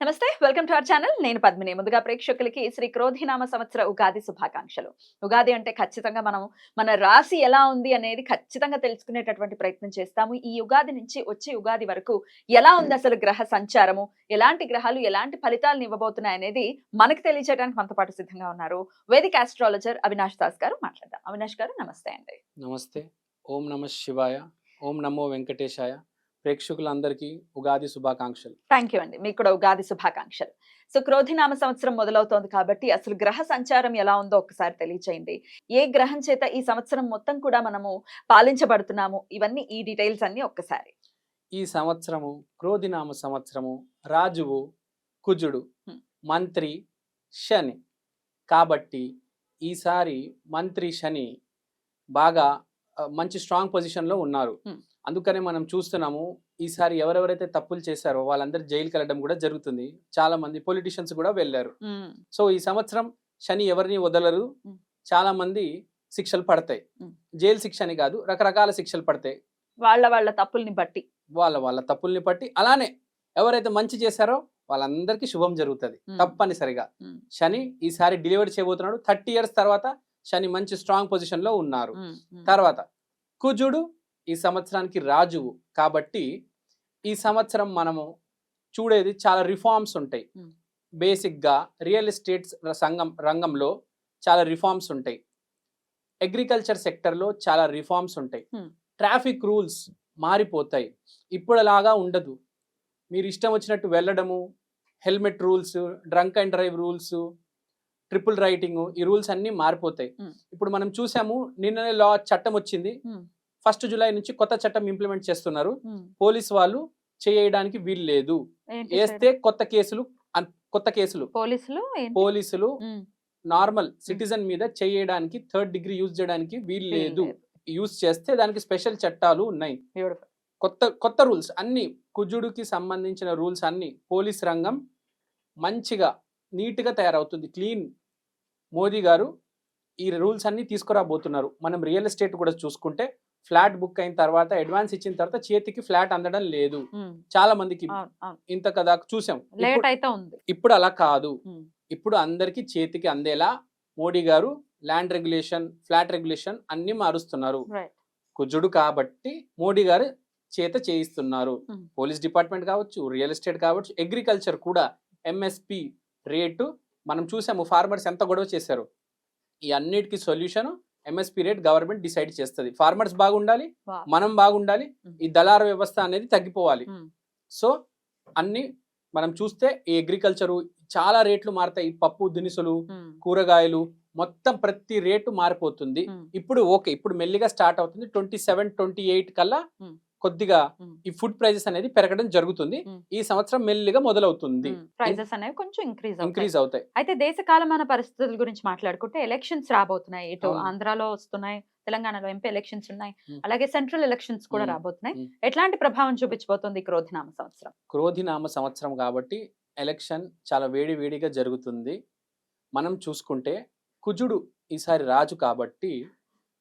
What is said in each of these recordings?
నమస్తే welcome to our channel. నేను పద్మిని. ముందుగా ప్రేక్షకులకి శ్రీ క్రోధినామ సంవత్సర ఉగాది శుభాకాంక్షలు. ఉగాది అంటే ఖచ్చితంగా మనం మన రాశి ఎలా ఉంది అనేది ఖచ్చితంగా తెలుసుకునేటటువంటి ప్రయత్నం చేస్తాము. ఈ ఉగాది నుంచి వచ్చే ఉగాది వరకు ఎలా ఉంది అసలు గ్రహ సంచారము? ఎలాంటి గ్రహాలు ఎలాంటి ఫలితాలను ఇవ్వబోతున్నాయి అనేది మనకు తెలియజేయడానికి మనతో పాటు సిద్ధంగా ఉన్నారు వేదిక ఆస్ట్రాలజర్ అవినాష్ దాస్ గారు. మాట్లాడదాం. అవినాష్ గారు నమస్తే అండి. నమస్తే. ఓం నమ శివాయ. ఓం నమో వెంకటేశాయ. ప్రేక్షకులందరికీ ఉగాది శుభాకాంక్షలు. థ్యాంక్ యూ అండి. మీకు కూడా ఉగాది శుభాకాంక్షలు. సో క్రోధినామ సంవత్సరం మొదలవుతోంది కాబట్టి అసలు గ్రహ సంచారం ఎలా ఉందో ఒకసారి తెలియచేయండి. ఏ గ్రహం చేత ఈ సంవత్సరం మొత్తం కూడా మనము పాలించబడుతున్నాము? ఇవన్నీ ఈ డీటెయిల్స్ అన్ని ఒక్కసారి. ఈ సంవత్సరము క్రోధినామ సంవత్సరము రాజువు కుజుడు. మంత్రి శని. కాబట్టి ఈసారి మంత్రి శని బాగా మంచి స్ట్రాంగ్ పొజిషన్లో ఉన్నారు. అందుకనే మనం చూస్తున్నాము ఈసారి ఎవరెవరైతే తప్పులు చేశారో వాళ్ళందరూ జైలుకి వెళ్ళడం కూడా జరుగుతుంది. చాలా మంది పొలిటీషియన్స్ కూడా వెళ్ళారు. సో ఈ సంవత్సరం శని ఎవరిని వదలరు. చాలా మంది శిక్షలు పడతాయి. జైలు శిక్ష అని కాదు రకరకాల శిక్షలు పడతాయి. వాళ్ళ వాళ్ళ తప్పుల్ని బట్టి. వాళ్ళ వాళ్ళ తప్పుల్ని బట్టి అలానే ఎవరైతే మంచి చేశారో వాళ్ళందరికీ శుభం జరుగుతుంది. తప్పనిసరిగా. శని ఈసారి డెలివరీ చేయబోతున్నాడు. థర్టీ ఇయర్స్ తర్వాత శని మంచి స్ట్రాంగ్ పొజిషన్లో ఉన్నారు. తర్వాత కుజుడు ఈ సంవత్సరానికి రాజువు కాబట్టి ఈ సంవత్సరం మనము చూడేది చాలా రిఫార్మ్స్ ఉంటాయి మ్. బేసిక్గా రియల్ ఎస్టేట్ సంఘం రంగంలో చాలా రిఫార్మ్స్ ఉంటాయి అగ్రికల్చర్ సెక్టర్లో చాలా రిఫార్మ్స్ ఉంటాయి. ట్రాఫిక్ రూల్స్ మారిపోతాయి ఇప్పుడులాగా ఉండదు మీరు ఇష్టం వచ్చినట్టు వెళ్ళడము helmet rules drunk and drive rules triple riding ఈ రూల్స్ అన్నీ మారిపోతాయి. ఇప్పుడు మనం చూసాము నిన్ననే లా చట్టం వచ్చింది. ఫస్ట్ జూలై నుంచి కొత్త చట్టం ఇంప్లిమెంట్ చేస్తున్నారు. ఉమ్. పోలీస్ వాళ్ళు చేయడానికి వీలు లేదు. వేస్తే కొత్త కేసులు కొత్త కేసులు. పోలీసులు? పోలీసులు ఉమ్, నార్మల్ సిటిజన్ మీద చేయడానికి థర్డ్ డిగ్రీ యూజ్ చేయడానికి వీలు లేదు. యూజ్ చేస్తే దానికి స్పెషల్ చట్టాలు ఉన్నాయి. కొత్త కొత్త రూల్స్ అన్ని కుజుడికి సంబంధించిన రూల్స్ అన్ని పోలీస్ రంగం మంచిగా నీట్గా తయారవుతుంది. క్లీన్. మోదీ గారు ఈ రూల్స్ అన్ని తీసుకురాబోతున్నారు. మనం రియల్ ఎస్టేట్ కూడా చూసుకుంటే ఫ్లాట్ బుక్ అయిన తర్వాత అడ్వాన్స్ ఇచ్చిన తర్వాత చేతికి ఫ్లాట్ అందడం లేదు. చాలా మందికి. ఇంత కదా చూసాం. లేట్ ఇప్పుడు- అయితే ఉంది. ఇప్పుడు అలా కాదు. ఇప్పుడు అందరికీ చేతికి అందేలా మోడీ గారు ల్యాండ్ రెగ్యులేషన్ ఫ్లాట్ రెగ్యులేషన్ అన్ని మారుస్తున్నారు. కుజుడు కాబట్టి మోడీ గారు చేత చేయిస్తున్నారు. పోలీస్ డిపార్ట్మెంట్ కావచ్చు రియల్ ఎస్టేట్ కావచ్చు అగ్రికల్చర్ కూడా ఎంఎస్పి రేటు మనం చూసాము ఫార్మర్స్ ఎంత గొడవ చేశారు. ఈ అన్నిటికీ solution MSP rate government decide చేస్తుంది. ఫార్మర్స్ బాగుండాలి. మనం బాగుండాలి. ఈ దళార వ్యవస్థ అనేది తగ్గిపోవాలి. సో అన్ని మనం చూస్తే ఈ అగ్రికల్చరు చాలా రేట్లు మారుతాయి. పప్పు దినుసులు కూరగాయలు మొత్తం ప్రతి రేటు మారిపోతుంది. ఇప్పుడు ఓకే ఇప్పుడు మెల్లిగా స్టార్ట్ అవుతుంది. ట్వంటీ సెవెన్ ట్వంటీ ఎయిట్ కల్లా. కొద్దిగా. ఈ ఫుడ్ ప్రైజెస్ అనేది పెరగడం జరుగుతుంది. ఈ సంవత్సరం మెల్లిగా మొదలవుతుంది. ప్రైజెస్ అనేవి కొంచెం ఇంక్రీజ్ ఇంక్రీజ్ అవుతాయి అయితే దేశ కాలమాన పరిస్థితుల గురించి మాట్లాడుకుంటే ఎలక్షన్స్ రాబోతున్నాయి ఇటు. ఆంధ్రాలో వస్తున్నాయి తెలంగాణలో ఎంపీ ఎలక్షన్స్ ఉన్నాయి. అలాగే సెంట్రల్ ఎలక్షన్స్ కూడా. రాబోతున్నాయి. ఎట్లాంటి ప్రభావం చూపించబోతుంది క్రోధినామ సంవత్సరం క్రోధినామ సంవత్సరం కాబట్టి ఎలక్షన్ చాలా వేడి వేడిగా జరుగుతుంది మనం చూసుకుంటే కుజుడు ఈసారి రాజు కాబట్టి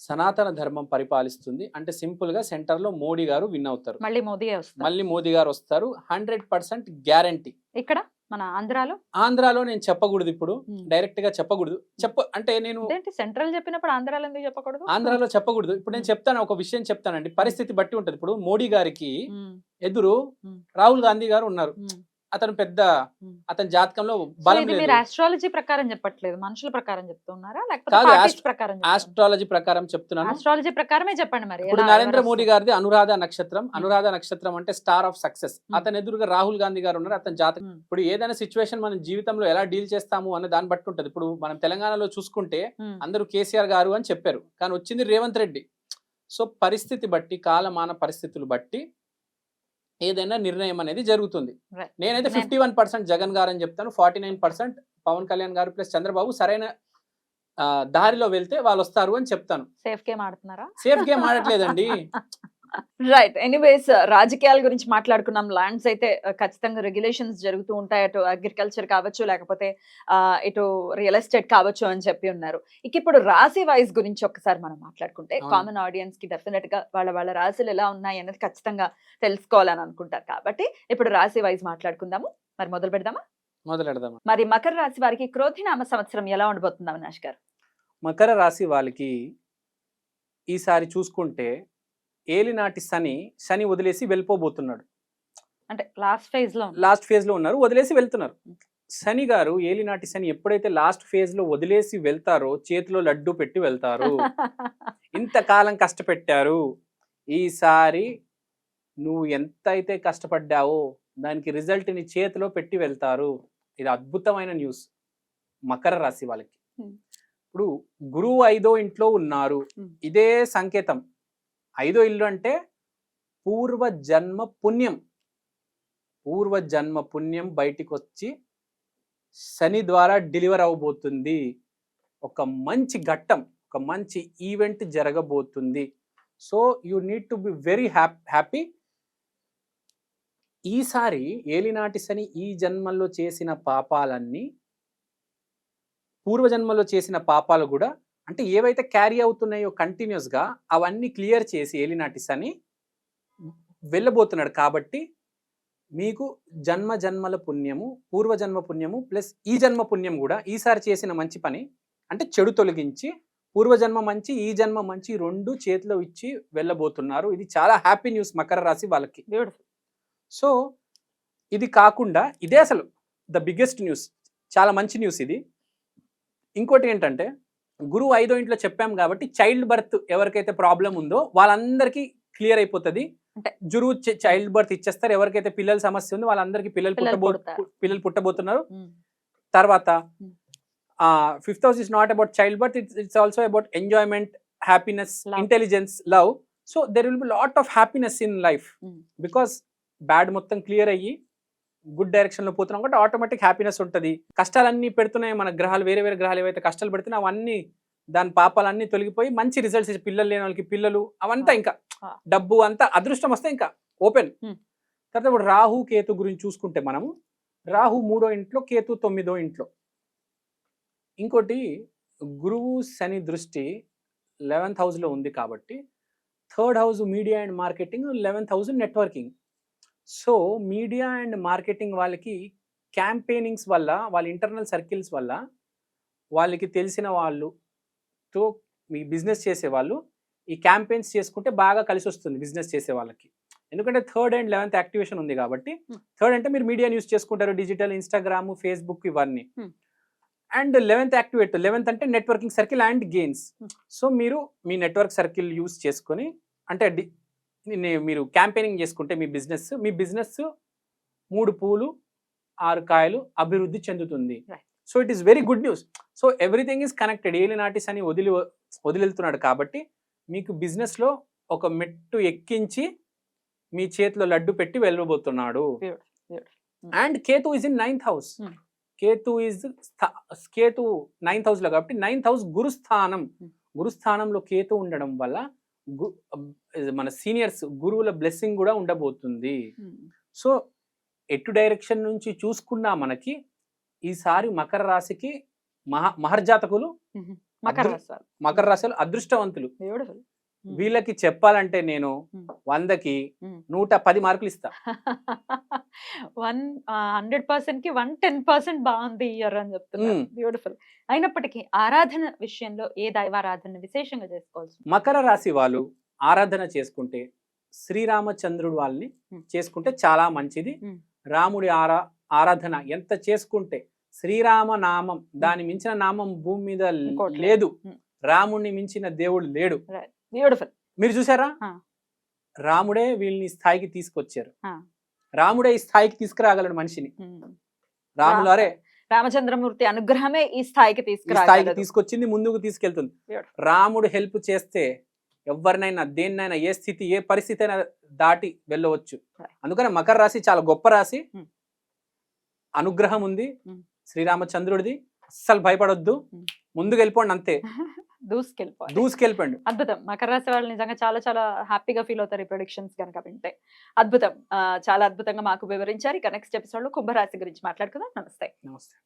సనాతన ధర్మం పరిపాలిస్తుంది. అంటే సింపుల్గా సెంటర్లో మోడీ గారు విన్ అవుతారు. మళ్ళీ వస్తారు? మళ్ళీ మోదీ గారు వస్తారు. Hundred percent guarantee. ఇక్కడ? మన ఆంధ్రాలో? ఆంధ్రాలో నేను చెప్పకూడదు ఇప్పుడు. డైరెక్ట్గా చెప్పకూడదు. చెప్ప అంటే నేను సెంట్రల్ చెప్పినప్పుడు ఆంధ్రాలో ఎందుకు చెప్పకూడదు? ఆంధ్రాలో చెప్పకూడదు. ఇప్పుడు నేను చెప్తాను. ఒక విషయం చెప్తానండి. పరిస్థితి బట్టి ఉంటది. ఇప్పుడు మోడీ గారికి ఎదురు. రాహుల్ గాంధీ గారు ఉన్నారు. అతను పెద్ద. అతని జాతకంలో బలం మీరు ఆస్ట్రాలజీ ప్రకారం చెప్పట్లేదు. మనుషుల ప్రకారం చెప్తున్నారా? లేకపోతే ప్రకారం ఆస్ట్రాలజీ ప్రకారం చెప్తున్నాను. ఆస్ట్రాలజీ ప్రకారమే చెప్పండి మరి. ఇప్పుడు నరేంద్ర మోడీ? గారిది అనురాధ నక్షత్రం. అనురాధ నక్షత్రం అంటే స్టార్ ఆఫ్ సక్సెస్. అతని ఎదురుగా రాహుల్ గాంధీ గారు ఉన్నారు. అతని జాతకం. ఇప్పుడు ఏదైనా సిచ్యువేషన్ మనం జీవితంలో ఎలా డీల్ చేస్తాము అనే దాన్ని బట్టి ఉంటది. ఇప్పుడు మనం తెలంగాణలో చూసుకుంటే అందరూ కేసీఆర్ గారు అని చెప్పారు. కానీ వచ్చింది రేవంత్ రెడ్డి. సో పరిస్థితి బట్టి కాలమాన పరిస్థితులు బట్టి ఏదైనా నిర్ణయం అనేది జరుగుతుంది. నేనైతే నేను- ఫిఫ్టీ వన్ పర్సెంట్ జగన్ గారు అని చెప్తాను forty nine percent Pawan Kalyan గారు ప్లస్ చంద్రబాబు సరైన దారిలో వెళ్తే వాళ్ళు వస్తారు అని చెప్తాను. సేఫ్ గేమ్ ఆడుతున్నారా? Safe game ఆడట్లేదండి. రైట్ ఎనీవేస్ రాజకీయాల గురించి మాట్లాడుకున్నాం. ల్యాండ్స్ అయితే uh, ఖచ్చితంగా రెగ్యులేషన్స్ జరుగుతూ ఉంటాయి. అటు అగ్రికల్చర్ కావచ్చు లేకపోతే ఆ, ఇటు రియల్ ఎస్టేట్ కావచ్చు అని చెప్పి ఉన్నారు. ఇక ఇప్పుడు రాశి వైజ్ గురించి ఒక్కసారి మనం మాట్లాడుకుంటే. కామన్ ఆడియన్స్కి డెఫినెట్గా వాళ్ళ వాళ్ళ రాశులు ఎలా ఉన్నాయి అనేది ఖచ్చితంగా తెలుసుకోవాలని అనుకుంటారు. కాబట్టి ఇప్పుడు రాశి వైజ్ మాట్లాడుకుందాము. మరి మొదలు పెడదామా? మొదలెడదాం మరి మకర రాశి వారికి క్రోధినామ సంవత్సరం ఎలా ఉండబోతుంది అవినాష్ గారు? మకర రాశి వాళ్ళకి ఈసారి చూసుకుంటే ఏలినాటి శని శని వదిలేసి వెళ్ళిపోబోతున్నాడు. అంటే లాస్ట్ ఫేజ్లో. లాస్ట్ ఫేజ్లో ఉన్నారు వదిలేసి వెళ్తున్నారు. శని గారు ఏలినాటి శని ఎప్పుడైతే లాస్ట్ ఫేజ్లో వదిలేసి వెళ్తారో చేతిలో లడ్డు పెట్టి వెళ్తారు. ఇంతకాలం కష్టపెట్టారు. ఈసారి నువ్వు ఎంత అయితే కష్టపడ్డావో దానికి రిజల్ట్ని చేతిలో పెట్టి వెళ్తారు. ఇది అద్భుతమైన న్యూస్ మకర రాశి వాళ్ళకి. ఇప్పుడు గురువు ఐదో ఇంట్లో ఉన్నారు. ఇదే సంకేతం. ఐదో ఇల్లు అంటే పూర్వ జన్మ పుణ్యం. పూర్వ జన్మ పుణ్యం బయటికి వచ్చి శని ద్వారా డెలివర్ అవబోతుంది. ఒక మంచి ఘట్టం ఒక మంచి ఈవెంట్ జరగబోతుంది. So you need to be very happy ఈసారి ఏలినాటి శని ఈ జన్మల్లో చేసిన పాపాలన్నీ పూర్వజన్మలో చేసిన పాపాలు కూడా అంటే ఏవైతే క్యారీ అవుతున్నాయో కంటిన్యూస్గా అవన్నీ క్లియర్ చేసి ఏలినాటి శని వెళ్ళబోతున్నాడు కాబట్టి మీకు జన్మ జన్మల పుణ్యము పూర్వజన్మ పుణ్యము ప్లస్ ఈ జన్మ పుణ్యం కూడా ఈసారి చేసిన మంచి పని అంటే చెడు తొలగించి పూర్వజన్మ మంచి ఈ జన్మ మంచి రెండు చేతిలో ఇచ్చి వెళ్ళబోతున్నారు. ఇది చాలా హ్యాపీ న్యూస్ మకర రాశి వాళ్ళకి. బ్యూటిఫుల్. సో ఇది కాకుండా ఇదే అసలు ద బిగ్గెస్ట్ న్యూస్ చాలా మంచి న్యూస్ ఇది. ఇంకోటి ఏంటంటే గురువు ఐదో ఇంట్లో చెప్పాం కాబట్టి చైల్డ్ బర్త్ ఎవరికైతే ప్రాబ్లం ఉందో వాళ్ళందరికీ క్లియర్ అయిపోతుంది అంటే- గురువు చైల్డ్ బర్త్ ఇచ్చేస్తారు ఎవరికైతే పిల్లల సమస్య ఉందో వాళ్ళందరికీ పిల్లలు పిల్లలు పుట్టబో. పిల్లలు పుట్టబోతున్నారు తర్వాత. Fifth house is not about child birth it's it's also about enjoyment happiness. Intelligence love so there will be lot of happiness in life. Because bad మొత్తం క్లియర్ అయ్యి గుడ్ డైరెక్షన్లో పోతున్నాం కాబట్టి ఆటోమేటిక్ హ్యాపీనెస్ ఉంటుంది కష్టాలన్నీ పెడుతున్నాయి మన గ్రహాలు వేరే వేరే గ్రహాలు ఏవైతే కష్టాలు పెడుతున్నాయి అవన్నీ దాని పాపాలన్నీ తొలగిపోయి మంచి రిజల్ట్స్ పిల్లలు లేని వాళ్ళకి పిల్లలు అవంతా. ఇంకా. డబ్బు అంతా అదృష్టం వస్తే ఇంకా ఓపెన్. తర్వాత ఇప్పుడు రాహు కేతు గురించి చూసుకుంటే మనము రాహు మూడో ఇంట్లో కేతు తొమ్మిదో ఇంట్లో ఇంకోటి గురువు శని దృష్టి లెవెన్త్ హౌస్లో ఉంది కాబట్టి third house media and marketing eleventh house networking so media and marketing వాళ్ళకి క్యాంపెయినింగ్స్ వల్ల వాళ్ళ ఇంటర్నల్ సర్కిల్స్ వల్ల వాళ్ళకి తెలిసిన వాళ్ళుతో మీ బిజినెస్ చేసే వాళ్ళు ఈ క్యాంపెయిన్స్ చేసుకుంటే బాగా కలిసి వస్తుంది బిజినెస్ చేసే వాళ్ళకి ఎందుకంటే థర్డ్ అండ్ లెవెన్త్ యాక్టివేషన్ ఉంది కాబట్టి. థర్డ్ అంటే మీరు మీడియా యూస్ చేసుకుంటారు డిజిటల్ ఇన్స్టాగ్రామ్ ఫేస్బుక్ ఇవన్నీ. అండ్ లెవెన్త్ యాక్టివేట్ లెవెన్త్ అంటే networking circle and gains Hmm. So మీరు మీ నెట్వర్క్ సర్కిల్ యూస్ చేసుకొని అంటే మీరు క్యాంపెయినింగ్ చేసుకుంటే మీ బిజినెస్ మీ బిజినెస్ మూడు పూలు ఆరు కాయలు అభివృద్ధి చెందుతుంది. So it is very good news so everything is connected ఏలి నాటిస్ అని వదిలి వదిలివెళ్తున్నాడు కాబట్టి మీకు business లో ఒక మెట్టు ఎక్కించి మీ చేతిలో లడ్డు పెట్టి వెళ్ళబోతున్నాడు. Hmm. And Ketu is in ninth house Hmm. Ketu is Ketu ninth హౌస్లో కాబట్టి నైన్త్ హౌస్ గురుస్థానం Hmm. గురుస్థానంలో కేతు ఉండడం వల్ల మన సీనియర్స్ గురువుల బ్లెస్సింగ్ కూడా ఉండబోతుంది Hmm. సో ఎటు డైరెక్షన్ నుంచి చూసుకున్నా మనకి ఈసారి మకర రాశికి మహా మహర్జాతకులు Mhm. మకర రాశి. మకర రాశులు అదృష్టవంతులు. Hmm. వీళ్ళకి చెప్పాలంటే నేను. వందకి. నూట పది మార్కులు ఇస్తా వన్ హండ్రెడ్ పర్సెంట్కి వన్ టెన్ పర్సెంట్ బాగుంది ఇయర్ అని చెప్తున్నారు Hmm. బ్యూటిఫుల్ అయినప్పటికీ ఆరాధన విషయంలో ఏ దైవారాధన విశేషంగా ఉంటుంది? మకర రాశి వాళ్ళు ఆరాధన చేసుకుంటే శ్రీరామచంద్రుడు వాళ్ళని. చేసుకుంటే చాలా మంచిది. రాముడి ఆరా ఆరాధన ఎంత చేసుకుంటే శ్రీరామ నామం దాని మించిన నామం భూమి మీద లేదు. రాముడిని మించిన దేవుడు లేడు బ్యూటిఫుల్ మీరు చూసారా. రాముడే వీళ్ళని స్థాయికి తీసుకొచ్చారు. రాముడే ఈ స్థాయికి తీసుకురాగలడు మనిషిని రాములు రా- అరే రామచంద్రమూర్తి అనుగ్రహమే ఈ స్థాయికి తీసుకురాగలదు తీసుకొచ్చింది ముందుకు తీసుకెళ్తుంది. రాముడు హెల్ప్ చేస్తే ఎవరినైనా దేన్నైనా ఏ స్థితి ఏ పరిస్థితి అయినా దాటి వెళ్ళవచ్చు. అందుకని మకర రాశి చాలా గొప్ప రాశి. అనుగ్రహం ఉంది. శ్రీరామచంద్రుడిది అస్సలు భయపడొద్దు. ముందుకు వెళ్ళిపోండి అంతే దూసుకెళ్ళిపోవాలి. దూసుకెళ్ళిపోండి. అద్భుతం. మకర రాశి వాళ్ళు నిజంగా చాలా చాలా హ్యాపీగా ఫీల్ అవుతారు ఈ ప్రొడిక్షన్స్ కనుక వింటే. అద్భుతం. చాలా అద్భుతంగా మాకు వివరించారు. ఇక నెక్స్ట్ ఎపిసోడ్లో కుంభరాశి గురించి మాట్లాడుకుందాం. నమస్తే. నమస్తే.